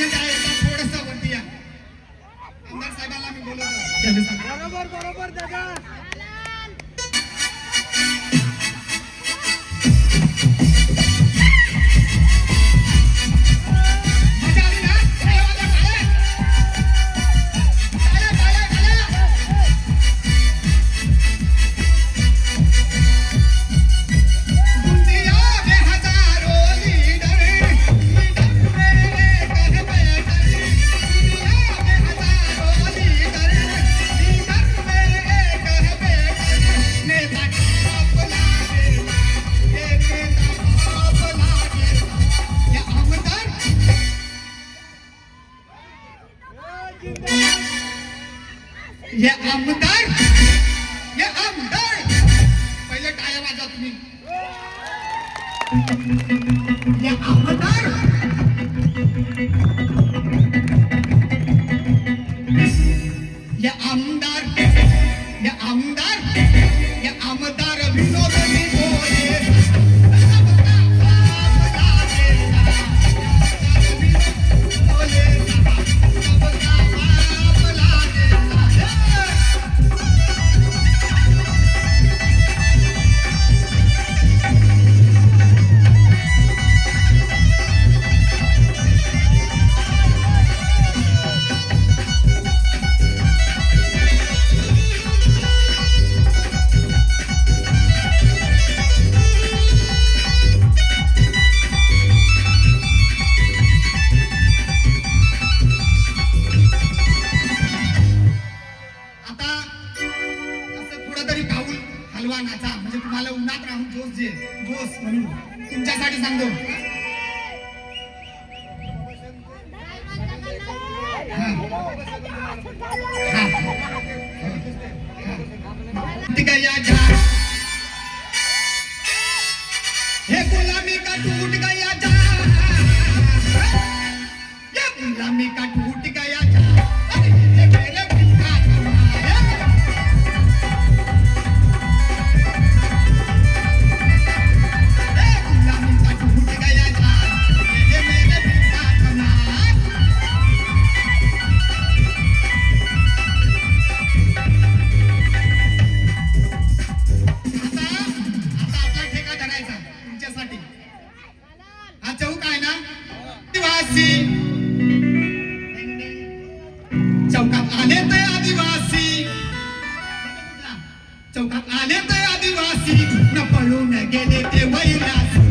ยังไง हे आमदार हे आमदार। पहिले टाळ्या वाजा तुम्ही. मला उन्हात राहून बोस जे बोस म्हणून. तुमच्यासाठी सांगतो. हे. गुलामी का टूट गया जा. गुलामी का आदिवासी। चौकात आले ते आदिवासी। चौकात आले ते आदिवासी। न पळून गेले ते वैरासी।